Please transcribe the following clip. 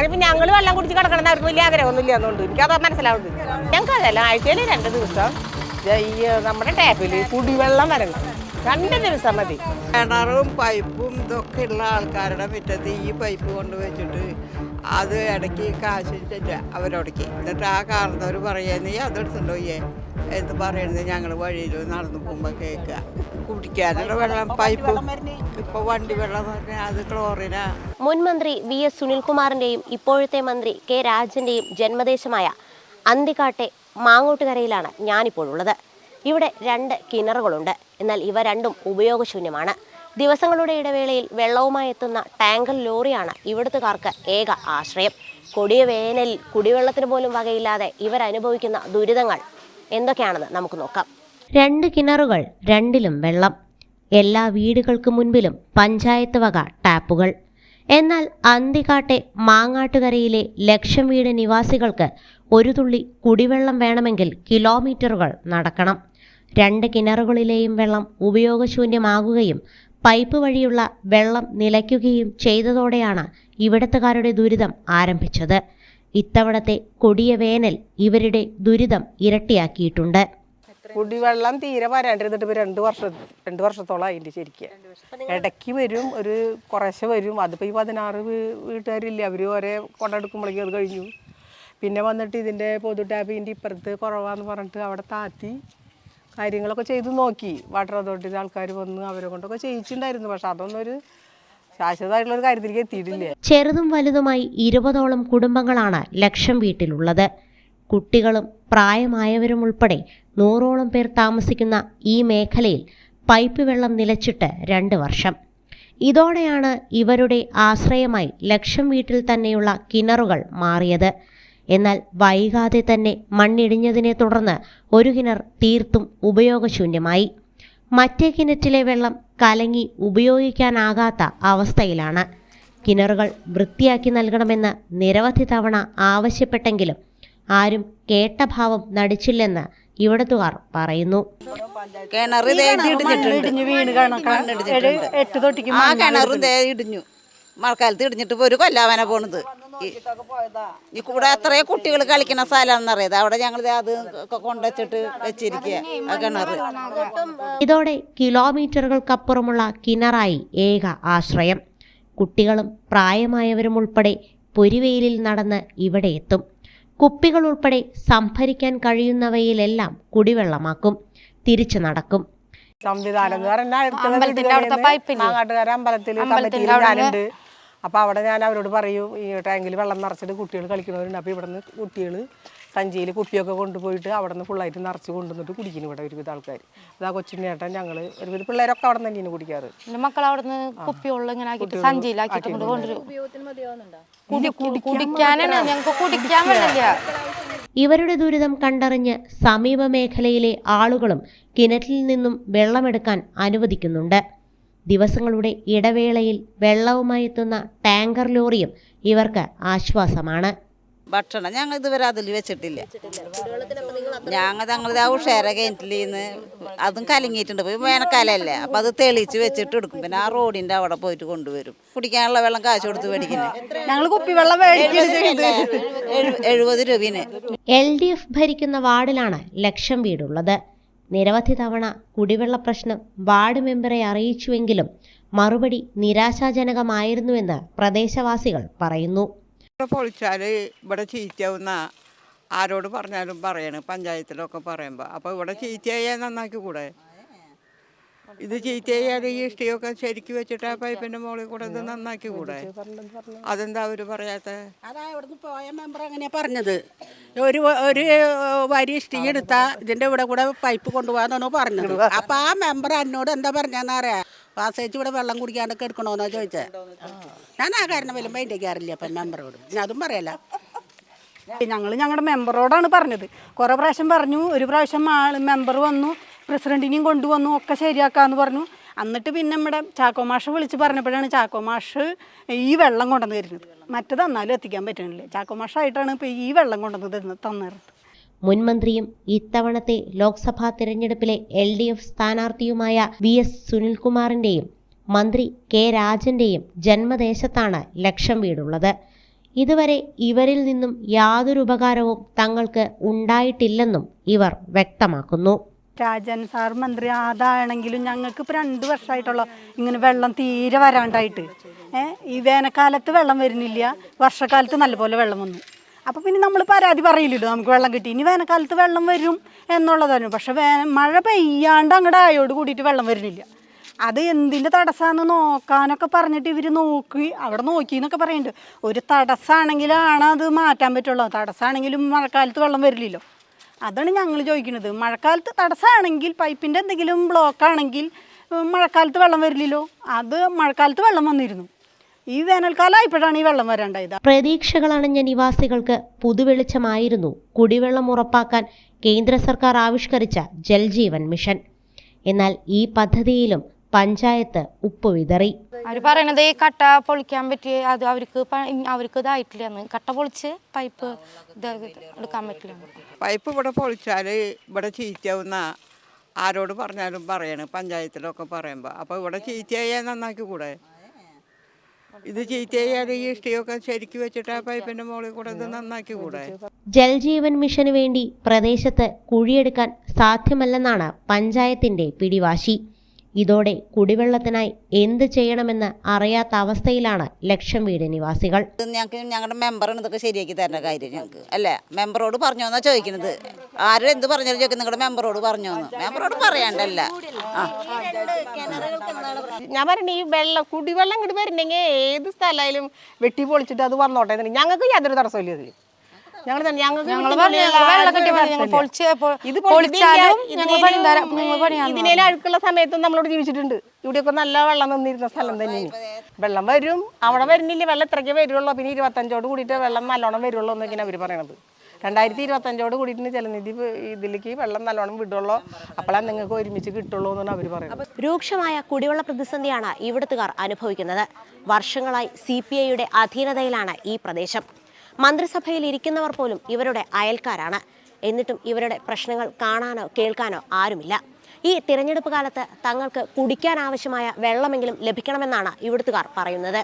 അങ്ങനെ ഇപ്പം ഞങ്ങൾ വെള്ളം കുടിച്ച് കിടക്കണം അവർക്ക് വലിയ ആഗ്രഹമൊന്നും ഇല്ല എന്നുണ്ട് എനിക്കത് മനസ്സിലാവുന്നത്. ഞങ്ങൾക്ക് അതല്ല ആഴ്ചയിൽ രണ്ട് ദിവസം. ഈ നമ്മുടെ ടാപ്പിൽ കുടിവെള്ളം വരണം രണ്ട് ദിവസം മതി കിണറും പൈപ്പും ഇതൊക്കെ ഉള്ള ആൾക്കാരുടെ മുറ്റത്ത് ഈ പൈപ്പ് കൊണ്ട് വെച്ചിട്ട് അത് ഇടയ്ക്ക് കാശ് ചെല്ലുക അവരോടേക്ക്. എന്നിട്ട് ആ കാരണവർ പറയുക നീ അതെടുത്തുണ്ടോ ഏ എന്ന് പറയുന്നത് ഞങ്ങൾ വഴിയിൽ നടന്നു പോകുമ്പോൾ കേൾക്കുക കുടിക്കാനുള്ള വെള്ളം പൈപ്പ് ഇപ്പോൾ വണ്ടി വെള്ളം പറഞ്ഞാൽ അത് ക്ലോറിനാ. മുൻ മന്ത്രി വി എസ് സുനിൽകുമാറിന്റെയും ഇപ്പോഴത്തെ മന്ത്രി കെ രാജന്റെയും ജന്മദേശമായ അന്തിക്കാട്ടെ മാങ്ങോട്ടുകരയിലാണ് ഞാനിപ്പോഴുള്ളത്. ഇവിടെ രണ്ട് കിണറുകളുണ്ട്. എന്നാൽ ഇവ രണ്ടും ഉപയോഗശൂന്യമാണ്. ദിവസങ്ങളുടെ ഇടവേളയിൽ വെള്ളവുമായി എത്തുന്ന ടാങ്കർ ലോറിയാണ് ഇവിടുത്തുകാർക്ക് ഏക ആശ്രയം. കൊടിയ വേനലിൽ കുടിവെള്ളത്തിന് പോലും വകയില്ലാതെ ഇവരനുഭവിക്കുന്ന ദുരിതങ്ങൾ എന്തൊക്കെയാണെന്ന് നമുക്ക് നോക്കാം. രണ്ട് കിണറുകൾ രണ്ടിലും വെള്ളം. എല്ലാ വീടുകൾക്ക് മുൻപിലും പഞ്ചായത്ത് വക ടാപ്പുകൾ. എന്നാൽ അന്തികാട്ടെ മാങ്ങാട്ടുകരയിലെ ലക്ഷം വീട് നിവാസികൾക്ക് ഒരു തുള്ളി കുടിവെള്ളം വേണമെങ്കിൽ കിലോമീറ്ററുകൾ നടക്കണം. രണ്ട് കിണറുകളിലെയും വെള്ളം ഉപയോഗശൂന്യമാകുകയും പൈപ്പ് വഴിയുള്ള വെള്ളം നിലയ്ക്കുകയും ചെയ്തതോടെയാണ് ഇവിടത്തുകാരുടെ ദുരിതം ആരംഭിച്ചത്. ഇത്തവണത്തെ കൊടിയ വേനൽ ഇവരുടെ ദുരിതം ഇരട്ടിയാക്കിയിട്ടുണ്ട്. കുടിവെള്ളം തീരെ വരാണ്ടിരുന്നിട്ട് ഇപ്പൊ രണ്ട് വർഷം രണ്ട് വർഷത്തോളം അതിന്റെ ശരിക്കും. ഇടയ്ക്ക് വരും ഒരു കുറേശ്ശെ വരും. അതിപ്പോൾ ഈ പതിനാറ് വീട്ടുകാരില്ലേ അവർ ഒരേ കൊണ്ടെടുക്കുമ്പോഴേക്കും അത് കഴിഞ്ഞു. പിന്നെ വന്നിട്ട് ഇതിന്റെ പൊതു ടാപ്പിന്റെ ഇപ്പുറത്ത് കുറവാന്ന് പറഞ്ഞിട്ട് അവിടെ താത്തി കാര്യങ്ങളൊക്കെ ചെയ്ത് നോക്കി. വാട്ടർ അതോറിറ്റിയുടെ ആൾക്കാർ വന്ന് അവരെ കൊണ്ടൊക്കെ ചെയ്യിച്ചിട്ടുണ്ടായിരുന്നു പക്ഷെ അതൊന്നും ഒരു ശാശ്വതമായിട്ടുള്ള ഒരു കാര്യത്തിലേക്ക് എത്തിയിട്ടില്ല. ചെറുതും വലുതുമായി ഇരുപതോളം കുടുംബങ്ങളാണ് ലക്ഷം വീട്ടിലുള്ളത്. കുട്ടികളും പ്രായമായവരും ഉൾപ്പെടെ നൂറോളം പേർ താമസിക്കുന്ന ഈ മേഖലയിൽ പൈപ്പ് വെള്ളം നിലച്ചിട്ട് രണ്ട് വർഷം. ഇതോടെയാണ് ഇവരുടെ ആശ്രയമായി ലക്ഷം വീട്ടിൽ തന്നെയുള്ള കിണറുകൾ മാറിയത്. എന്നാൽ വൈകാതെ തന്നെ മണ്ണിടിഞ്ഞതിനെ തുടർന്ന് ഒരു കിണർ തീർത്തും ഉപയോഗശൂന്യമായി. മറ്റേ കിണറ്റിലെ വെള്ളം കലങ്ങി ഉപയോഗിക്കാനാകാത്ത അവസ്ഥയിലാണ്. കിണറുകൾ വൃത്തിയാക്കി നൽകണമെന്ന് നിരവധി തവണ ആവശ്യപ്പെട്ടെങ്കിലും ആരും കേട്ട ഭാവം നടിച്ചില്ലെന്ന് ഇവിടത്തുകാർ പറയുന്നു. കിണറും ഇടിഞ്ഞു. മഴക്കാലത്ത് ഇടിഞ്ഞിട്ട് ഒരു കൊല്ലാവന പോണത്. ഈ- ഈ കൂടെ എത്രയോ കുട്ടികൾ കളിക്കുന്ന സ്ഥലം അവിടെ ഞങ്ങൾ അത് കൊണ്ടുവച്ചിട്ട് വെച്ചിരിക്കുക ആ കിണറ്. ഇതോടെ കിലോമീറ്ററുകൾക്കപ്പുറമുള്ള കിണറായി ഏക ആശ്രയം. കുട്ടികളും പ്രായമായവരും ഉൾപ്പെടെ പൊരിവെയിലിൽ നടന്ന് ഇവിടെ എത്തും. കുപ്പികൾ ഉൾപ്പെടെ സംഭരിക്കാൻ കഴിയുന്നവയിലെല്ലാം കുടിവെള്ളമാക്കും. തിരിച്ചു നടക്കും. സംവിധാനം എന്ന് പറഞ്ഞാൽ മാങ്ങാട്ടുകാര അമ്പലത്തിൽ കമ്മിറ്റിയിൽ ഞാനുണ്ട്. അപ്പൊ അവിടെ ഞാൻ അവരോട് പറയും ഈ ടാങ്കിൽ വെള്ളം നിറച്ചിട്ട് കുട്ടികൾ കളിക്കുന്നവരുണ്ട് അപ്പോൾ ഇവിടുന്ന് കുട്ടികൾ സഞ്ചിയിൽ കുപ്പിയൊക്കെ കൊണ്ടുപോയിട്ട് അവിടെ നിന്ന് ഫുള്ളായിട്ട് നിറച്ച് കൊണ്ടുവന്നിട്ട് കുടിക്കുന്നു ഇവിടെ ഒരുവിധ ആൾക്കാർ അതാ കൊച്ചിനേട്ടൻ ഞങ്ങൾ ഒരുവിധ പിള്ളേരൊക്കെ അവിടെ നിന്ന് തന്നെയാണ് കുടിക്കാറ്. കുപ്പിയുള്ള ഇങ്ങനെ ആക്കിയിട്ട് സഞ്ചിയിലാക്കിയിട്ട് കൊണ്ടുവരും. കുടിക്കാനാണ് ഞങ്ങൾക്ക് കുടിക്കാൻ ഇവരുടെ ദുരിതം കണ്ടറിഞ്ഞ് സമീപ മേഖലയിലെ ആളുകളും കിണറ്റിൽ നിന്നും വെള്ളമെടുക്കാൻ അനുവദിക്കുന്നുണ്ട്. ദിവസങ്ങളുടെ ഇടവേളയിൽ വെള്ളവുമായി എത്തുന്ന ടാങ്കർ ലോറിയും ഇവർക്ക് ആശ്വാസമാണ്. ഭക്ഷണം ഞങ്ങൾ ഇതുവരെ അതിൽ വെച്ചിട്ടില്ല. ഞങ്ങൾ ഞങ്ങൾ ആ ഉഷേര കിണറ്റിൽ നിന്ന് അതും കലങ്ങിയിട്ടുണ്ട്. പോയി വേനൽക്കാലല്ലേ അപ്പം അത് തെളിച്ച് വെച്ചിട്ട് എടുക്കും. പിന്നെ ആ റോഡിന്റെ അവിടെ പോയിട്ട് കൊണ്ടുവരും. കുടിക്കാനുള്ള വെള്ളം കാശ് കൊടുത്ത് മേടിക്കുന്നത് ഞങ്ങൾ കുപ്പിവെള്ളം എഴുപത് രൂപീന് എൽ ഡി എഫ് ഭരിക്കുന്ന വാർഡിലാണ് ലക്ഷം വീടുള്ളത്. നിരവധി തവണ കുടിവെള്ള പ്രശ്നം വാർഡ് മെമ്പറെ അറിയിച്ചുവെങ്കിലും മറുപടി നിരാശാജനകമായിരുന്നുവെന്ന് പ്രദേശവാസികൾ പറയുന്നു. പൊളിച്ചാൽ ഇവിടെ ചീത്തയാവുന്ന ആരോട് പറഞ്ഞാലും പറയണ് പഞ്ചായത്തിലൊക്കെ പറയുമ്പോൾ അപ്പോൾ ഇവിടെ ചീറ്റയെ നന്നാക്കി കൂടെ ഇത് ചീത്തയായാൽ ഈ ഇഷ്ടിയൊക്കെ ശരിക്ക് വെച്ചിട്ട് ആ പൈപ്പിന്റെ മുകളിൽ കൂടെ ഇത് നന്നാക്കി കൂടെ? അതെന്താ അവർ പറയാത്ത? പോയ മെമ്പർ അങ്ങനെയാ പറഞ്ഞത്. ഒരു ഒരു വരി ഇഷ്ടി എടുത്താ ഇതിന്റെ ഇവിടെ കൂടെ പൈപ്പ് കൊണ്ടുപോകാന്നാണ് പറഞ്ഞത്. അപ്പൊ ആ മെമ്പർ എന്നോട് എന്താ പറഞ്ഞാന്ന് അറിയാം? വാസേച്ച് ഇവിടെ വെള്ളം കുടിക്കാണ്ടൊക്കെ എടുക്കണോന്നാ ചോദിച്ചേ. ഞാൻ ആ കാരണം വല്ല മൈൻഡേക്കാറില്ല അപ്പം മെമ്പറോട്? ഞാൻ അതും പറയല. ഞങ്ങൾ ഞങ്ങളുടെ മെമ്പറോടാണ് പറഞ്ഞത്. കുറേ പ്രാവശ്യം പറഞ്ഞു. ഒരു പ്രാവശ്യം ആൾ മെമ്പർ വന്നു. പ്രസിഡന്റിനെയും കൊണ്ടുവന്നു ഒക്കെ ശരിയാക്കാന്ന് പറഞ്ഞു. എന്നിട്ട് പിന്നെ നമ്മുടെ ചാക്കോ മാഷ് വിളിച്ച് പറഞ്ഞപ്പോഴാണ് ചാക്കോ മാഷ് ഈ വെള്ളം കൊണ്ടുവന്ന് തരുന്നത്. മറ്റത് എന്നാലും എത്തിക്കാൻ പറ്റണില്ല. ചാക്കോ മാഷായിട്ടാണ് ഇപ്പോൾ ഈ വെള്ളം കൊണ്ടുവന്ന് തരുന്നത് തന്നത് മുൻമന്ത്രിയും ഇത്തവണത്തെ ലോക്സഭാ തിരഞ്ഞെടുപ്പിലെ എൽ ഡി എഫ് സ്ഥാനാർത്ഥിയുമായ വി എസ് സുനിൽകുമാറിന്റെയും മന്ത്രി കെ രാജന്റെയും ജന്മദേശത്താണ് ലക്ഷം വീടുള്ളത്. ഇതുവരെ ഇവരിൽ നിന്നും യാതൊരു ഉപകാരവും തങ്ങൾക്ക് ഉണ്ടായിട്ടില്ലെന്നും ഇവർ വ്യക്തമാക്കുന്നു. രാജൻ സാർ മന്ത്രി അതാണെങ്കിലും ഞങ്ങൾക്ക് ഇപ്പോൾ രണ്ട് വർഷമായിട്ടുള്ള ഇങ്ങനെ വെള്ളം തീരെ വരാണ്ടായിട്ട്. ഈ വേനൽക്കാലത്ത് വെള്ളം വരുന്നില്ല വർഷക്കാലത്ത് നല്ലപോലെ വെള്ളം വന്നു. അപ്പോൾ പിന്നെ നമ്മൾ പരാതി പറയില്ലല്ലോ നമുക്ക് വെള്ളം കിട്ടി. ഇനി വേനൽക്കാലത്ത് വെള്ളം വരും എന്നുള്ളതായിരുന്നു. പക്ഷേ വേ മഴ പെയ്യാണ്ട് അങ്ങോട്ട് ആയോട് കൂടിയിട്ട് വെള്ളം വരുന്നില്ല. അത് എന്തിന്റെ തടസ്സമാണെന്ന് നോക്കാനൊക്കെ പറഞ്ഞിട്ട് ഇവർ നോക്കി അവിടെ നോക്കി എന്നൊക്കെ പറയുന്നുണ്ട് ഒരു തടസ്സമാണെങ്കിലാണ് അത് മാറ്റാൻ പറ്റുള്ളൂ. തടസ്സമാണെങ്കിലും മഴക്കാലത്ത് വെള്ളം വരില്ലല്ലോ. അതാണ് ഞങ്ങൾ ചോദിക്കുന്നത് മഴക്കാലത്ത് തടസ്സമാണെങ്കിൽ പൈപ്പിന്റെ എന്തെങ്കിലും ബ്ലോക്ക് ആണെങ്കിൽ മഴക്കാലത്ത് വെള്ളം വരില്ലല്ലോ. അത് മഴക്കാലത്ത് വെള്ളം വന്നിരുന്നു. ഈ വേനൽക്കാലം ആയപ്പോഴാണ് ഈ വെള്ളം വരേണ്ടത്. പ്രതീക്ഷകളണഞ്ഞ നിവാസികൾക്ക് പുതുവെളിച്ചമായിരുന്നു. കുടിവെള്ളം ഉറപ്പാക്കാൻ കേന്ദ്ര സർക്കാർ ആവിഷ്കരിച്ച ജൽജീവൻ മിഷൻ. എന്നാൽ ഈ പദ്ധതിയിലും പഞ്ചായത്ത് ഉപ്പ് വിതറി. അവർ പറയണത് ഈ കട്ട പൊളിക്കാൻ പറ്റിയ അത് അവർക്ക് അവർക്ക് ഇതായിട്ടില്ല കട്ട പൊളിച്ച് പൈപ്പ് എടുക്കാൻ പറ്റില്ല. പൈപ്പ് ഇവിടെ പൊളിച്ചാൽ ഇവിടെ ചീറ്റാവുന്ന ആരോട് പറഞ്ഞാലും പറയണ് പഞ്ചായത്തിലൊക്കെ പറയുമ്പോൾ അപ്പോൾ ഇവിടെ ചീത്തയായാൽ നന്നാക്കി കൂടെ? ഇത് ചീത്തയായാൽ ഈ ഇഷ്ടിയൊക്കെ ശരിക്ക് വെച്ചിട്ട് ആ പൈപ്പിന്റെ മുകളിൽ കൂടെ ഇത് നന്നാക്കി കൂടെ? ജൽജീവൻ മിഷന് വേണ്ടി പ്രദേശത്ത് കുഴിയെടുക്കാൻ സാധ്യമല്ലെന്നാണ് പഞ്ചായത്തിന്റെ പിടിവാശി. ഇതോടെ കുടിവെള്ളത്തിനായി എന്ത് ചെയ്യണമെന്ന് അറിയാത്ത അവസ്ഥയിലാണ് ലക്ഷം വീട് നിവാസികൾ. ഞങ്ങൾക്ക് ഞങ്ങളുടെ മെമ്പറാണ് ഇതൊക്കെ ശരിയാക്കി തരേണ്ട കാര്യം ഞങ്ങൾക്ക് അല്ലേ? മെമ്പറോട് പറഞ്ഞോന്നാ ചോദിക്കുന്നത് ആരും എന്ത് പറഞ്ഞാലും ചോദിക്കും നിങ്ങളുടെ മെമ്പറോട് പറഞ്ഞോന്ന്. മെമ്പറോട് പറയാണ്ടല്ല. ആ. ഞാൻ പറഞ്ഞു ഈ വെള്ളം കുടിവെള്ളം ഇങ്ങോട്ട് വരുന്നെങ്കിൽ ഏത് സ്ഥലമായാലും വെട്ടി പൊളിച്ചിട്ട് അത് വന്നോട്ടെ ഞങ്ങൾക്ക് യാതൊരു തടസ്സമില്ല ഇതിൽ ഞങ്ങൾ ഇതിനേലും അഴുക്കുള്ള സമയത്തും നമ്മളോട് ജീവിച്ചിട്ടുണ്ട്. ഇവിടെയൊക്കെ നല്ല വെള്ളം നിന്നിരുന്ന സ്ഥലം തന്നെയാണ്. വെള്ളം വരും. അവിടെ വരുന്നില്ല. വെള്ളം ഇത്രയ്ക്ക് വരുള്ളൂ. പിന്നെ ഇരുപത്തഞ്ചോട് കൂടിയിട്ട് വെള്ളം നല്ലോണം വരുള്ളൂ എന്നൊക്കെയാണ് അവർ പറയണത്. രണ്ടായിരത്തി ഇരുപത്തഞ്ചോട് കൂടിയിട്ട് ജലനിധി ഇതിലേക്ക് വെള്ളം നല്ലോണം വിടുള്ളൂ. അപ്പോഴാണ് നിങ്ങൾക്ക് ഒരുമിച്ച് കിട്ടുള്ളൂ എന്നാണ് അവർ പറയുന്നത് രൂക്ഷമായ കുടിവെള്ള പ്രതിസന്ധിയാണ് ഇവിടുത്തുകാർ അനുഭവിക്കുന്നത്. വർഷങ്ങളായി സി പി ഐയുടെ അധീനതയിലാണ് ഈ പ്രദേശം. മന്ത്രിസഭയിൽ ഇരിക്കുന്നവർ പോലും ഇവരുടെ അയൽക്കാരാണ്. എന്നിട്ടും ഇവരുടെ പ്രശ്നങ്ങൾ കാണാനോ കേൾക്കാനോ ആരുമില്ല. ഈ തിരഞ്ഞെടുപ്പ് കാലത്ത് തങ്ങൾക്ക് കുടിക്കാൻ ആവശ്യമായ വെള്ളമെങ്കിലും ലഭിക്കണമെന്നാണ് ഇവിടുത്തുകാർ പറയുന്നത്.